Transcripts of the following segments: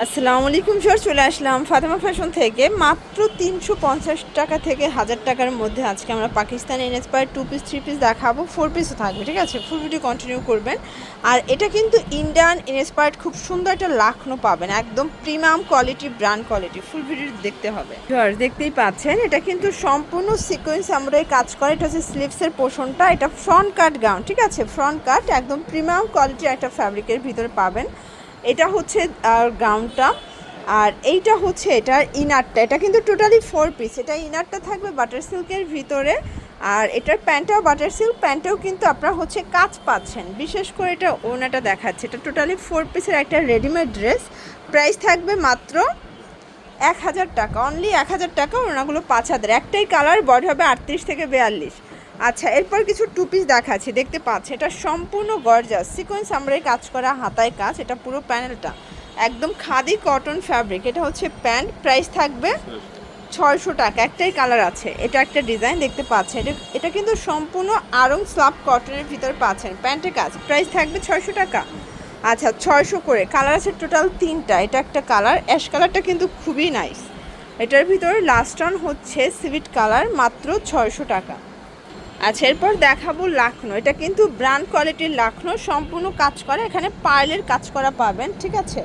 আসসালামু আলাইকুম স্যার চলে আসলাম ফাতেমা ফ্যাশন থেকে। মাত্র তিনশো পঞ্চাশ টাকা থেকে হাজার টাকার মধ্যে আজকে আমরা Pakistani inspire two piece three piece দেখাবো ফোর পিসও থাকবে, ঠিক আছে? ফুল ভিডিও কন্টিনিউ করবেন। আর এটা কিন্তু ইন্ডিয়ান ইনস্পায়ার্ড খুব সুন্দর একটা লাখনো পাবেন, একদম premium quality brand quality full video দেখতে হবে। দেখতেই পাচ্ছেন, এটা কিন্তু সম্পূর্ণ সিকোয়েন্স আমরা কাজ করে, এটা হচ্ছে স্লিভসের পোষণটা, এটা ফ্রন্ট কাট গাউন ঠিক আছে? ফ্রন্ট কাট একদম প্রিমিয়াম কোয়ালিটির একটা ফ্যাব্রিকের ভিতরে পাবেন। এটা হচ্ছে গাউনটা, আর এইটা হচ্ছে এটার ইনারটা এটা কিন্তু টোটালি ফোর পিস এটা ইনারটা থাকবে বাটার সিল্কের ভিতরে, আর এটার প্যান্টটাও বাটার সিল্ক প্যান্টটাও কিন্তু আপনারা হচ্ছে কাজ পাচ্ছেন। বিশেষ করে এটা ওনাটা দেখাচ্ছে। এটা টোটালি ফোর পিসের একটা রেডিমেড ড্রেস প্রাইস থাকবে মাত্র এক হাজার টাকা। অনলি এক হাজার টাকা ওনাগুলো পাঁচ হাজার। একটাই কালার বডি হবে আটত্রিশ থেকে বিয়াল্লিশ। আচ্ছা এরপর কিছু টু পিস দেখাচ্ছি, দেখতে পাচ্ছি। এটা সম্পূর্ণ গর্জাস সিকোয়েন্স আমরা কাজ করা হাতায় কাজ, এটা পুরো প্যানেলটা একদম খাদি কটন ফ্যাব্রিক এটা হচ্ছে প্যান্ট প্রাইস থাকবে ছয়শো টাকা। একটাই কালার আছে, এটা একটা ডিজাইন দেখতে পাচ্ছেন। এটা এটা কিন্তু সম্পূর্ণ আরং স্লাব কটনের ভিতরে পাচ্ছেন। প্যান্টের কাজ প্রাইস থাকবে ছয়শো টাকা। আচ্ছা ছয়শো করে। কালার আছে টোটাল তিনটা, এটা একটা কালার অ্যাশ কালারটা কিন্তু খুবই নাইস এটার ভিতরে লাস্ট অন হচ্ছে সিভিট কালার মাত্র ছয়শো টাকা। আচ্ছা এরপর দেখাবো লাখনো। এটা কিন্তু ব্র্যান্ড কোয়ালিটির লাখনো, সম্পূর্ণ কাজ করে, এখানে পার্লের কাজ করা পাবেন, ঠিক আছে?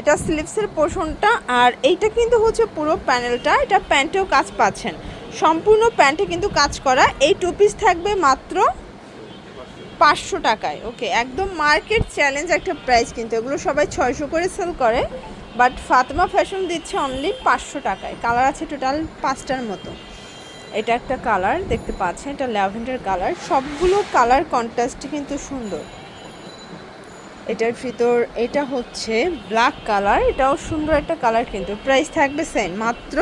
এটা স্লিভসের পোর্শনটা আর এইটা কিন্তু হচ্ছে পুরো প্যানেলটা এটা প্যান্টেও কাজ পাচ্ছেন। সম্পূর্ণ প্যান্টে কিন্তু কাজ করা, এই টু পিস থাকবে মাত্র পাঁচশো টাকায় ওকে একদম মার্কেট চ্যালেঞ্জ একটা প্রাইস কিন্তু, এগুলো সবাই ছয়শো করে সেল করে বাট ফাতমা ফ্যাশন দিচ্ছে অনলি পাঁচশো টাকায়। কালার আছে টোটাল পাঁচটার মতো। এটা একটা কালার দেখতে পাচ্ছেন, এটা ল্যাভেন্ডার কালার সবগুলো কালার কন্ট্রাস্টই কিন্তু সুন্দর। এটার ভিতর, এটা হচ্ছে ব্ল্যাক কালার এটাও সুন্দর একটা কালার কিন্তু। প্রাইস থাকবে সেম মাত্র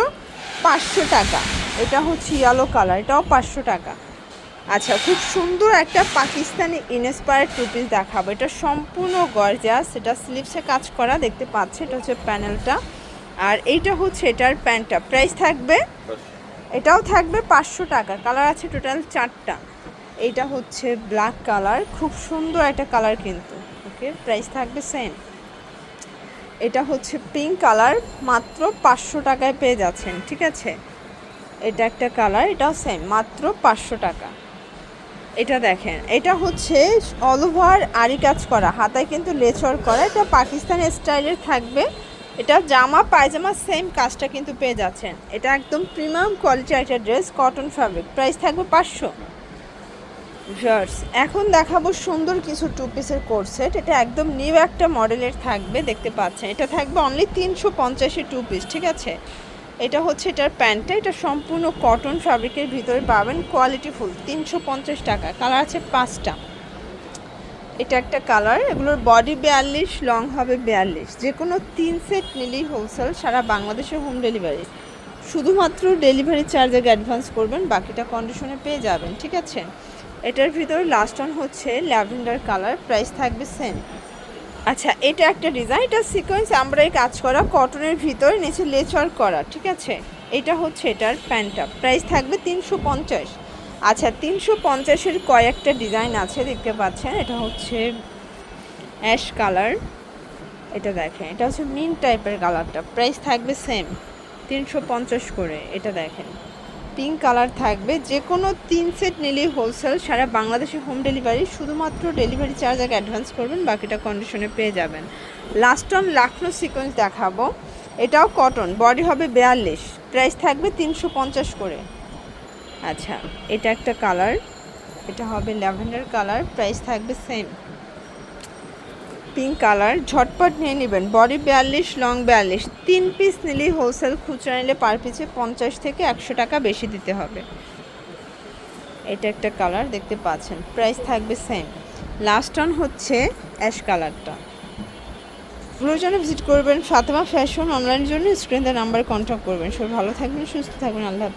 পাঁচশো টাকা। এটা হচ্ছে ইয়েলো কালার এটাও পাঁচশো টাকা। আচ্ছা খুব সুন্দর একটা পাকিস্তানি ইনস্পায়ার টু পিস দেখাবো। এটা সম্পূর্ণ গর্জাস এটা স্লিপসে কাজ করা, দেখতে পাচ্ছে এটা হচ্ছে প্যানেলটা আর এইটা হচ্ছে এটার প্যান্টটা প্রাইস থাকবে এটাও থাকবে পাঁচশো টাকা। কালার আছে টোটাল চারটা। এইটা হচ্ছে ব্ল্যাক কালার খুব সুন্দর একটা কালার কিন্তু। ওকে প্রাইস থাকবে সেম এটা হচ্ছে পিঙ্ক কালার মাত্র পাঁচশো টাকায় পেয়ে যাচ্ছেন, ঠিক আছে? এটা একটা কালার এটাও সেম মাত্র পাঁচশো টাকা। এটা দেখেন, এটা হচ্ছে অল ওভার আরি কাজ করা। হাতায় কিন্তু লেচর করা। এটা পাকিস্তানি স্টাইলের থাকবে। এটা জামা, পায়জামা সেম কাজটা কিন্তু পেয়ে যাচ্ছেন। এটা একদম প্রিমিয়াম কোয়ালিটির একটা ড্রেস কটন ফ্যাব্রিক প্রাইস থাকবে পাঁচশো। ভিউয়ার্স এখন দেখাবো সুন্দর কিছু টু পিসের কোর্সেট এটা একদম নিউ একটা মডেলের থাকবে, দেখতে পাচ্ছেন। এটা থাকবে অনলি তিনশো পঞ্চাশি টু পিস ঠিক আছে? এটা হচ্ছে এটার প্যান্টটা। এটা সম্পূর্ণ কটন ফ্যাব্রিকের ভিতরে পাবেন কোয়ালিটি ফুল তিনশো পঞ্চাশ টাকা। কালার আছে পাঁচটা। এটা একটা কালার এগুলোর বডি বিয়াল্লিশ লং হবে বিয়াল্লিশ। যে কোনো তিন সেট নিলেই হোলসেল সারা বাংলাদেশে হোম ডেলিভারি শুধুমাত্র ডেলিভারি চার্জে অ্যাডভান্স করবেন, বাকিটা কন্ডিশনে পেয়ে যাবেন, ঠিক আছে? এটার ভিতরে লাস্ট অন হচ্ছে ল্যাভেন্ডার কালার প্রাইস থাকবে সেম আচ্ছা এটা একটা ডিজাইন এটা সিকোয়েন্স আমরাই কাজ করা কটনের ভিতরে, নিচে লেচার করা, ঠিক আছে? এটা হচ্ছে এটার প্যান্টটা প্রাইস থাকবে তিনশো পঞ্চাশ। আচ্ছা তিনশো পঞ্চাশের কয়েকটা ডিজাইন আছে, দেখতে পাচ্ছেন। এটা হচ্ছে অ্যাশ কালার। এটা দেখেন, এটা হচ্ছে মিন টাইপের কালারটা। প্রাইস থাকবে সেম, তিনশো পঞ্চাশ করে। এটা দেখেন, পিঙ্ক কালার থাকবে। যে কোনো তিন সেট নিলেই হোলসেল, সারা বাংলাদেশে হোম ডেলিভারি, শুধুমাত্র ডেলিভারি চার্জ আগে অ্যাডভান্স করবেন, বাকিটা কন্ডিশনে পেয়ে যাবেন। লাস্ট অন লাখনো সিকোয়েন্স দেখাবো। এটাও কটন, বডি হবে বিয়াল্লিশ। প্রাইস থাকবে তিনশো পঞ্চাশ করে। আচ্ছা এটা একটা কালার। এটা হবে ল্যাভেন্ডার কালার, প্রাইস থাকবে সেম পিঙ্ক কালার, ঝটপট নিয়ে নেবেন। বডি বিয়াল্লিশ লং বিয়াল্লিশ। তিন পিস নিলেই হোলসেল খুচরা নিলে পার পিছে পঞ্চাশ থেকে একশো টাকা বেশি দিতে হবে। এটা একটা কালার, দেখতে পাচ্ছেন। প্রাইস থাকবে সেম লাস্ট অন হচ্ছে অ্যাশ কালারটা। প্রয়োজনে ভিজিট করবেন, ফাতেমা ফ্যাশন অনলাইনের জন্য। স্ক্রিন নাম্বার কন্ট্যাক্ট করবেন। সবাই ভালো থাকবেন, সুস্থ থাকবেন। আল্লাহ